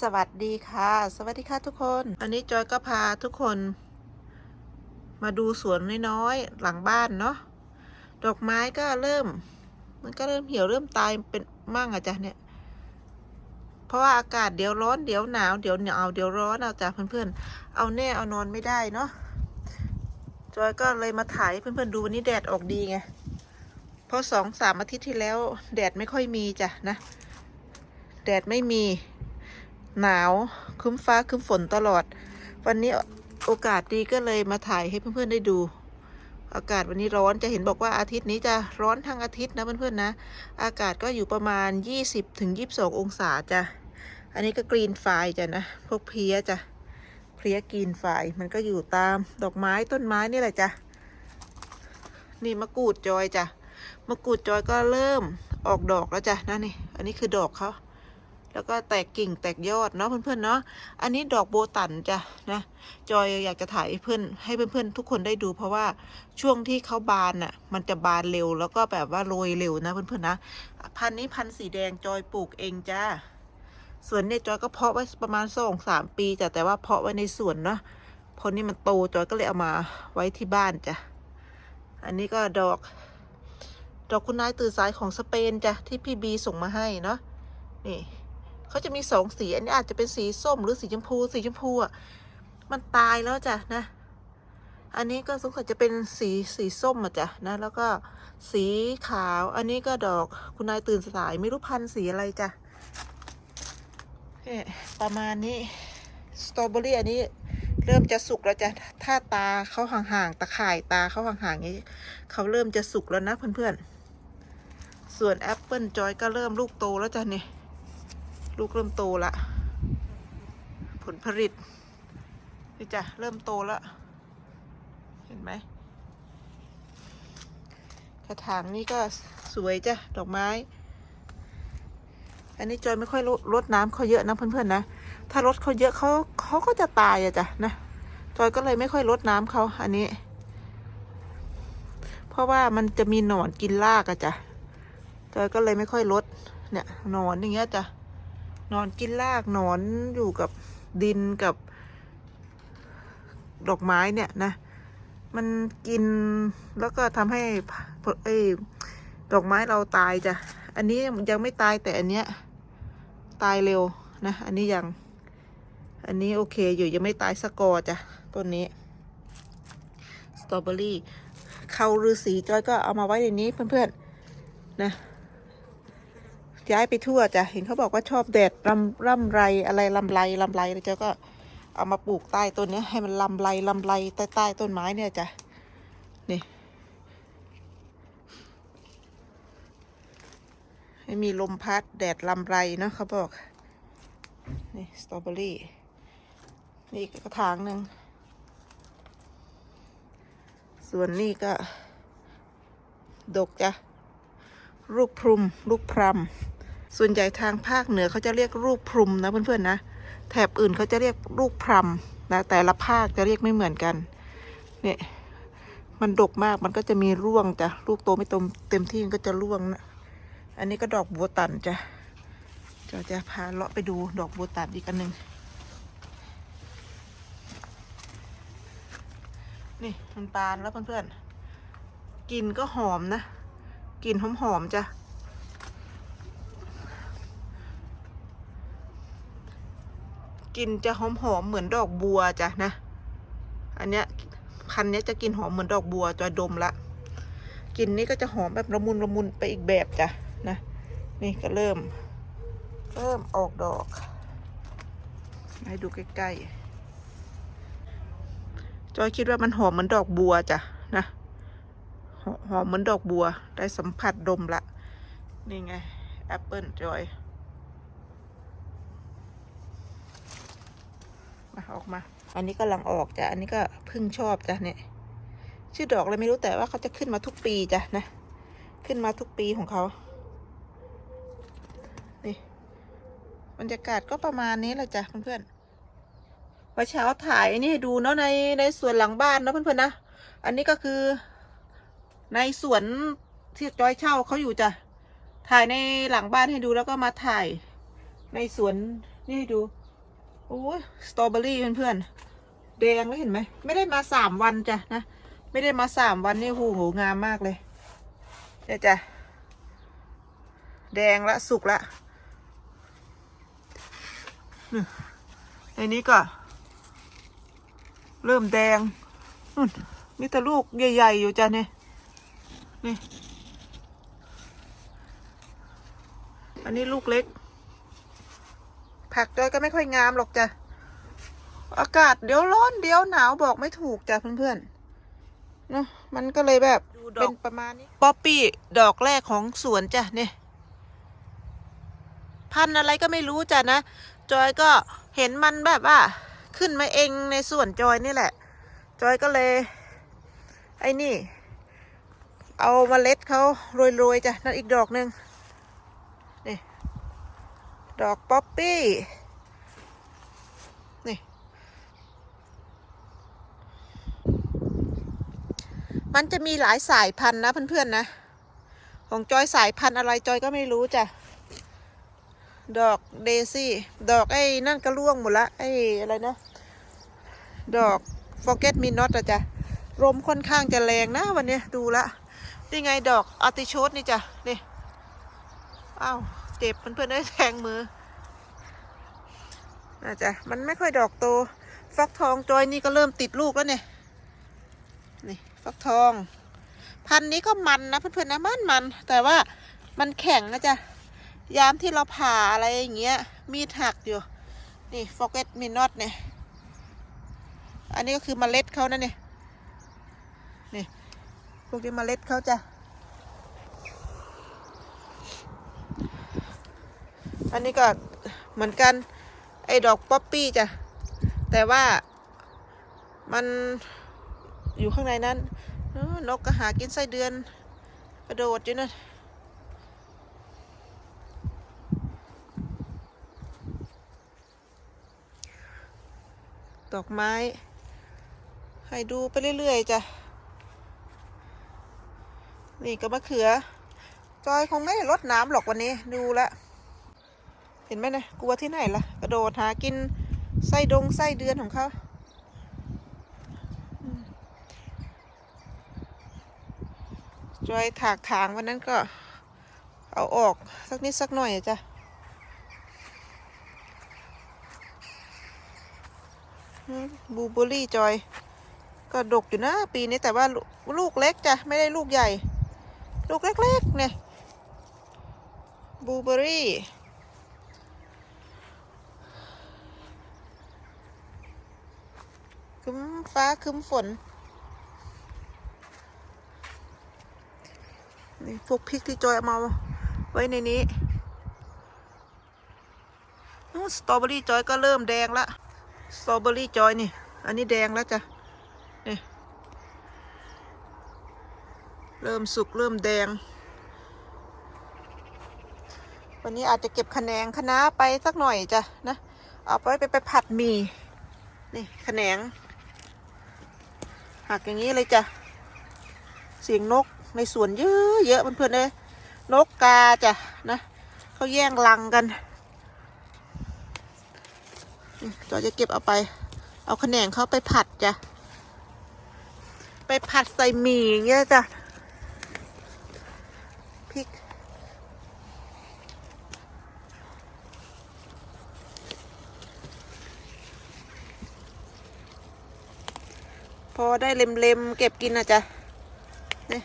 สวัสดีค่ะ สวัสดีค่ะทุกคน อันนี้จอยก็พาทุกคน มาดูสวนน้อยๆหลังบ้านเนาะดอกไม้ก็เริ่ม มันก็เริ่มเหี่ยวเริ่มตายเป็นมั่งอะจ้ะเนี่ย เพราะว่าอากาศเดี๋ยวร้อนเดี๋ยวหนาวเดี๋ยวเหนาวเดี๋ยวร้อนเอาจ้ะเพื่อนๆ เอาแน่เอานอนไม่ได้เนาะจอยก็เลยมาถ่ายเพื่อนๆดูวันนี้แดดออกดีไงเพราะสองสามอาทิตย์ที่แล้ว แดดไม่ค่อยมีจ้ะนะ แดดไม่มี หนาวคึ้มฟ้าคึ้มฝนตลอด วันนี้โอกาสดีก็เลยมาถ่ายให้เพื่อนๆได้ดู อากาศวันนี้ร้อนจะเห็นบอกว่าอาทิตย์นี้จะร้อนทั้งอาทิตย์นะเพื่อนๆนะ อากาศก็อยู่ประมาณ 20ถึง22 องศาจ้ะอันนี้ก็กรีนไฟจ้ะนะพวกเพี้ยจ้ะเพลี้ยกรีนไฟมันก็อยู่ตามดอกไม้ต้นไม้นี่แหละจ้ะนี่มะกรูดจอยจ้ะมะกรูดจอยก็เริ่มออกดอกแล้วจ้ะนั่นนี่อันนี้คือดอกเขา แล้วก็แตกกิ่งแตกยอดเนาะเพื่อนๆเนาะอันนี้ดอกโบตันจ้ะนะจอยอยากจะถ่ายเพื่อนให้เพื่อนๆทุกคนได้ดู เพราะว่าช่วงที่เขาบานน่ะมันจะบานเร็วแล้วก็แบบว่าโรยเร็วนะเพื่อนๆนะพันนี้พันสีแดงจอยปลูกเองจ้าส่วนเนี่ยจอยก็เพาะไว้ประมาณสองสามปีจ้ะแต่ว่าเพาะไว้ในสวนเนาะพอนี้มันโตจอยก็เลยเอามาไว้ที่บ้านจ้ะอันนี้ก็ดอกดอกคุณนายตื่นสายของสเปนจ้ะที่พี่บีส่งมาให้เนาะนี่ เขาจะมีสองสีอันนี้อาจจะเป็นสีส้มหรือสีชมพูสีชมพูอะมันตายแล้วจ้ะนะ อันนี้ก็สงสัยจะเป็นสีสีส้มอะจ้ะนะ แล้วก็สีขาว อันนี้ก็ดอกคุณนายตื่นสายไม่รู้พันธุ์สีอะไรจ้ะประมาณนี้สตรอเบอรี่อันนี้เริ่มจะสุกแล้วจ้ะ ถ้าตาเขาห่างๆตะข่ายตาเขาห่างๆอย่างนี้เขาเริ่มจะสุกแล้วนะเพื่อนๆ ส่วนแอปเปิลจอยก็เริ่มลูกโตแล้วจ้ะเนี่ย ลูกเริ่มโตละ ผลผลิตนี่จ้ะเริ่มโตแล้ว เห็นไหมกระถางนี่ก็สวยจ้ะดอกไม้ อันนี้จอยไม่ค่อยรดรดน้ำเขาเยอะนะเพื่อนๆนะ ถ้ารดเขาเยอะเขาเขาก็จะตายอะจ้ะนะ จอยก็เลยไม่ค่อยรดน้ำเขาอันนี้ เพราะว่ามันจะมีหนอนกินรากอะจ้ะ จอยก็เลยไม่ค่อยลดเนี่ยหนอนอย่างเงี้ยจ้ะ นอนกินรากนอนอยู่กับดินกับ ดอกไม้เนี่ยนะ มันกินแล้วก็ทำให้ไอ้ดอกไม้เราตายจ้ะ อันนี้ยังไม่ตายแต่อันเนี้ยตายเร็วนะ อันนี้ยัง อันนี้โอเคอยู่ยังไม่ตายสกอร์จ้ะต้นนี้ สตรอเบอรี่เขาฤาษีจอยก็เอามาไว้ในนี้เพื่อนๆนะ ย้ายไปทั่วจ้ะเห็นเขาบอกว่าชอบแดดลำร่ำไรอะไรลำไรลำไรแล้วเจ้าก็เอามาปลูกใต้ต้นเนี้ยให้มันลำไรลำไรใต้ใต้ต้นไม้เนี่ยจ้ะนี่ให้มีลมพัดแดดลำไรเนาะเขาบอกนี่สตรอเบอรี่นี่กกระถางหนึ่งส่วนนี่ก็ ดกจ้ะลูกพรุมลูกพรำ ส่วนใหญ่ทางภาคเหนือเขาจะเรียกลูกพรุมนะเพื่อนๆนะ แถบอื่นเขาจะเรียกลูกพรำนะ แต่ละภาคจะเรียกไม่เหมือนกัน เนี่ย มันดกมากมันก็จะมีร่วงจ้ะ ลูกโตไม่เต็มเต็มที่มันก็จะร่วงนะ อันนี้ก็ดอกบัวตันจ้ะจะจะพาเลาะไปดูดอกบัวตันอีกอันหนึ่งนี่มันบานแล้วเพื่อนๆกลิ่นก็หอมนะกลิ่นหอมๆจ้ะ กลิ่นจะหอมๆเหมือนดอกบัวจ้ะนะ อันเนี้ยพันเนี้ยจะกลิ่นหอมเหมือนดอกบัวจอยดมละกลิ่นนี้ก็จะหอมแบบละมุนละมุนไปอีกแบบจ้ะนะ นี่ก็เริ่ม เริ่มออกดอก ให้ดูใกล้ๆจอยคิดว่ามันหอมเหมือนดอกบัวจ้ะนะหอมเหมือนดอกบัวได้สัมผัสดมละ นี่ไงแอปเปิลจอย มาออกมา อันนี้กำลังออกจ้ะอันนี้ก็เพิ่งชอบจ้ะเนี่ย ชื่อดอกอะไรไม่รู้แต่ว่าเขาจะขึ้นมาทุกปีจ้ะนะ ขึ้นมาทุกปีของเขานี่บรรยากาศก็ประมาณนี้แหละจ้ะเพื่อนๆวันเช้าถ่ายนี่ให้ดูเนาะในในสวนหลังบ้านเนาะเพื่อนๆนะ อันนี้ก็คือในสวนที่จอยเช่าเขาอยู่จ้ะ ถ่ายในหลังบ้านให้ดูแล้วก็มาถ่ายในสวนนี่ให้ดู โอ้ยสตรอเบอรี่เพื่อนๆแดงแล้วเห็นไหม ไม่ได้มาสามวันจ้ะนะ ไม่ได้มาสามวันนี่โอ้โหงามมากเลยเนี่ยจ้ะ แดงละสุกละนี่ไอ้นี้ก็ เริ่มแดงนู่นมีแต่ลูกใหญ่ๆอยู่จ้ะเนี่ยนี่ อันนี้ลูกเล็ก ผักจอยก็ไม่ค่อยงามหรอกจ้ะ อากาศเดี๋ยวร้อนเดี๋ยวหนาวบอกไม่ถูกจ้ะเพื่อนๆเนาะมันก็เลยแบบเป็นประมาณนี้ ป๊อปปี้ดอกแรกของสวนจ้ะเนี่ยพันธุ์อะไรก็ไม่รู้จ้ะนะ จอยก็เห็นมันแบบว่า ขึ้นมาเองในสวนจอยนี่แหละ จอยก็เลย ไอ้นี่ เอาเมล็ดเขาโรยๆจ้ะนั่นอีกดอกหนึ่งนี่ ดอกป๊อปปี้ นี่ มันจะมีหลายสายพันธุ์นะเพื่อนๆนะ ของจอยสายพันธุ์อะไรจอยก็ไม่รู้จ้ะ ดอกเดซี่ ดอกไอ้นั่นก็ร่วงหมดละ ไอ้อะไรนะ ดอก forget me not อะจ้ะลมค่อนข้างจะแรงนะวันนี้ดูละ นี่ไงดอกอาร์ติโชดนี่จ้ะ นี่ อ้าว เจ็บเพื่อนๆได้แทงมือน่าจจะมันไม่ค่อยดอกโต ฟักทองจอยนี่ก็เริ่มติดลูกแล้วเนี่ยนี่ฟักทอง พันนี้ก็มันนะเพื่อนๆนะมันมัน แต่ว่ามันแข็งนะจ๊ะยามที่เราผ่าอะไรอย่างเงี้ย มีดหักอยู่ นี่ forget me not เนี่ย อันนี้ก็คือเมล็ดเขานะเนี่ยนี่พวกนี้เมล็ดเขาจ้ะ อันนี้ก็เหมือนกัน ไอ้ดอกป๊อปปี้จ้ะ แต่ว่ามันอยู่ข้างในนั้นนกก็หากินไส้เดือน กระโดดอยู่นั่นดอกไม้ ให้ดูไปเรื่อยๆจ้ะ นี่ก็มะเขือ จอยคงไม่ได้รดน้ำหรอกวันนี้ดูแลว เห็นไหมนะกลัวที่ไหนล่ะ กระโดดหากินไส้ดงไส้เดือนของเขาจอยถากถางวันนั้นก็ เอาออกสักนิดสักหน่อยอจ้ะบูเบอร์รี่จอย ก็ดกอยู่นะ ปีนี้แต่ว่าลูลกเล็กจ้ะ ไม่ได้ลูกใหญ่ ลูกเล็กๆเนี่ยบูเบอร์ คึ้มฟ้าคึ้มฝน นี่พวกพริกที่จอยเอามาไว้ในนี้อู้สตรอเบอรี่จอยก็เริ่มแดงละสตรอเบอรี่จอยนี่ อันนี้แดงแล้วจ้ะนี่เริ่มสุกเริ่มแดง วันนี้อาจจะเก็บคะแนงคะน้าไปสักหน่อยจ้ะนะ เอาไปไปไปผัดหมี่นี่คะแนง หักอย่างนี้เลยจ้ะ เสียงนกในสวนเยอะเยอะเพื่อนๆเลยนกกาจ้ะนะเขาแย่งรังกันจอจะเก็บเอาไป เอาขะแนงเขาไปผัดจ้ะ ไปผัดใส่หมี่อย่างเงี้ยจ้ะพริก พอได้เล็มๆเก็บกินนะจ๊ะนี่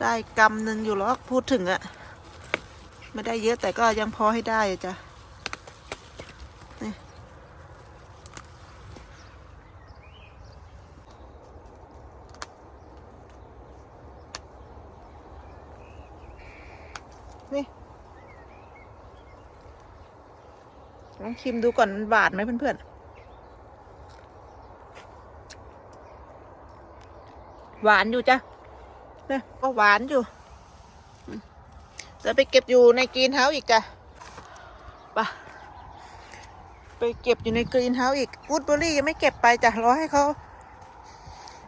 ได้กำหนึ่งอยู่หรอกพูดถึงอะไม่ได้เยอะแต่ก็ยังพอให้ได้จ้ะนี่นี่ลอง ชิมดูก่อนหวานไหมเพื่อนๆ หวานอยู่จ้ะเนี่ยก็หวานอยู่อืมเดี๋ยวไปเก็บอยู่ในกรีนเฮาส์อีกจ้ะไปไปเก็บอยู่ในกรีนเฮาส์อีกกูดเบอร์รี่ยังไม่เก็บไปจ้ะรอให้เขา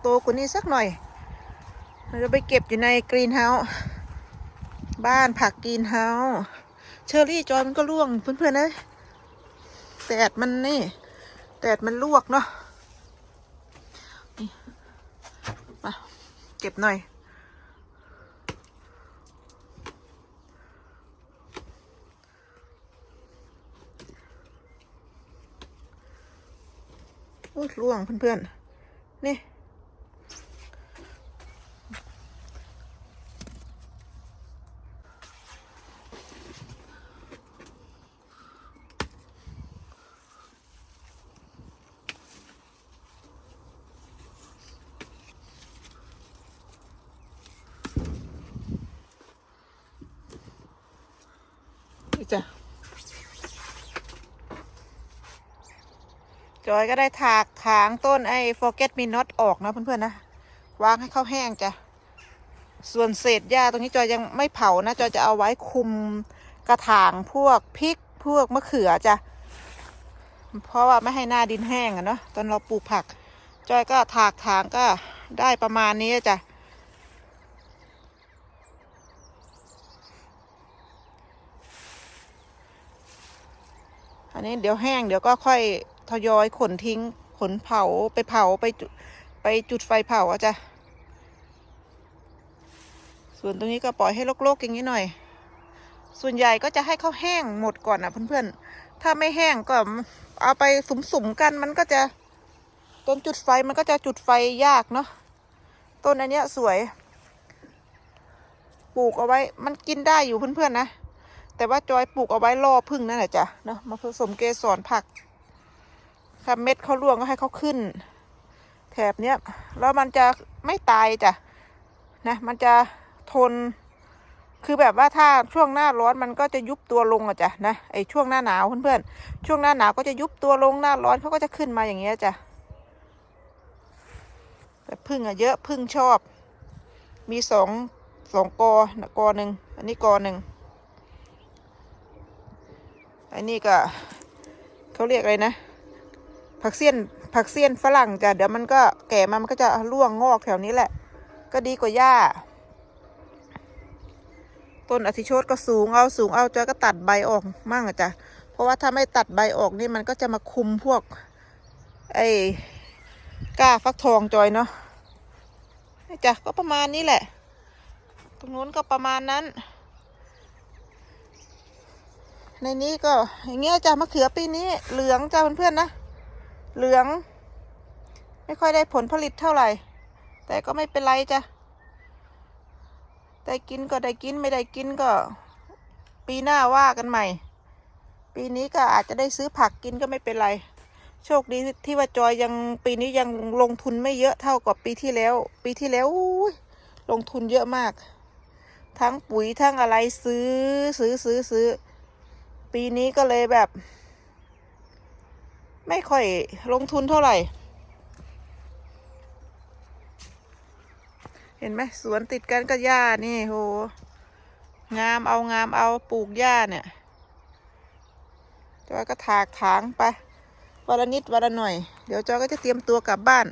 โตกว่านี้สักหน่อยเราจะไปเก็บอยู่ในกรีนเฮาส์บ้านผักกรีนเฮาส์เชอรี่จอยมันก็ร่วงเพื่อนๆเลย แดดมันนี่ แดดมันลวกเนาะมาเก็บหน่อยอุ้ยล่วงเพื่อนๆ นี่นี่จ้ะ จอยก็ได้ถากถางต้นไอ้ forget me not ออกนะเพื่อนๆนะ วางให้เขาแห้งจ้ะ ส่วนเศษหญ้าตรงนี้จอยยังไม่เผานะจอยจะเอาไว้คุมกระถางพวกพริกพวกมะเขือจ้ะ เพราะว่าไม่ให้หน้าดินแห้งอะเนาะตอนเราปลูกผัก จอยก็ถากถางก็ได้ประมาณนี้จ้ะอันนี้เดี๋ยวแห้งเดี๋ยวก็ค่อย ทยอยขนทิ้ง ขนเผาไปเผาไปไปจุดไฟเผาอะจ้ะส่วนตรงนี้ก็ปล่อยให้ลกๆอย่างนี้หน่อย ส่วนใหญ่ก็จะให้เขาแห้งหมดก่อนนะเพื่อนๆ ถ้าไม่แห้งก็เอาไปสุ่มๆกันมันก็จะต้นจุดไฟมันก็จะจุดไฟยากเนาะ ต้นอันเนี้ยสวย ปลูกเอาไว้ มันกินได้อยู่เพื่อนๆนะ แต่ว่าจอยปลูกเอาไว้ล่อพึ่งนั่นแหละจ้ะเนาะ มาผสมเกสรผัก ถ้าเม็ดเขาร่วงก็ให้เขาขึ้น แถบเนี้ยแล้วมันจะไม่ตายจ้ะนะ มันจะทน คือแบบว่าถ้าช่วงหน้าร้อนมันก็จะยุบตัวลงอะจ้ะนะไอช่วงหน้าหนาวเพื่อนๆช่วงหน้าหนาวก็จะยุบตัวลงหน้าร้อนเขาก็จะขึ้นมาอย่างเงี้ยจ้ะแต่พึ่งอะเยอะพึ่งชอบ มีสองสองกอนะกอหนึ่งอันนี้กอหนึ่งอันนี้ก็เขาเรียกอะไรนะ ผักเสี้ยนผักเสี้ยนฝรั่งจ้ะเดี๋ยวมันก็แก่มามันก็จะร่วงงอกแถวนี้แหละ ก็ดีกว่าหญ้า ต้นอธิโชตก็สูงเอาสูงเอาจอยก็ตัดใบออกมั่งอะจ้ะเพราะว่าถ้าไม่ตัดใบออกนี่มันก็จะมาคุมพวก ไอ้ก้าฟักทองจอยเนาะจ้ะก็ประมาณนี้แหละ ตรงนู้นก็ประมาณนั้น ในนี้ก็อย่างเงี้ยจ้ะมะเขือปีนี้เหลืองจ้ะเพื่อนๆนะ เหลือง ไม่ค่อยได้ผลผลิตเท่าไหร่ แต่ก็ไม่เป็นไรจ้ะได้กินก็ได้กินไม่ได้กินก็ ปีหน้าว่ากันใหม่ ปีนี้ก็อาจจะได้ซื้อผักกินก็ไม่เป็นไร โชคดีที่ว่าจอยยังปีนี้ยังลงทุนไม่เยอะเท่ากับปีที่แล้ว ปีที่แล้วลงทุนเยอะมาก ทั้งปุ๋ยทั้งอะไรซื้อซื้อซื้อซื้อ ปีนี้ก็เลยแบบ ไม่ค่อยลงทุนเท่าไหร่ เห็นไหมสวนติดกันก็หญ้านี่โหงามเอางามเอาปลูกหญ้าเนี่ยจอยก็ถากถางไปวันละนิดวันละหน่อย เดี๋ยวจอยก็จะเตรียมตัวกลับบ้าน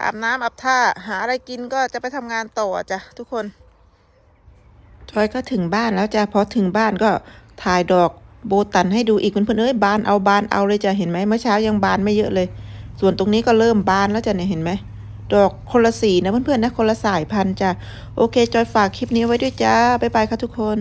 อาบน้ำอาบท่าหาอะไรกินก็จะไปทำงานต่อจ้ะทุกคน จอยก็ถึงบ้านแล้วจ้ะพอถึงบ้านก็ถ่ายดอก โบตันให้ดูอีกเพื่อนๆเอ้ยบานเอาบานเอาเลยจ้ะเห็นไหมเมื่อเช้ายังบานไม่เยอะเลย ส่วนตรงนี้ก็เริ่มบานแล้วจ้ะเนี่ยเห็นไหมดอกคนละสีนะเพื่อนๆนะคนละสายพันธุ์จ้ะโอเค จอยฝากคลิปนี้ไว้ด้วยจ้าบ๊ายบายค่ะทุกคน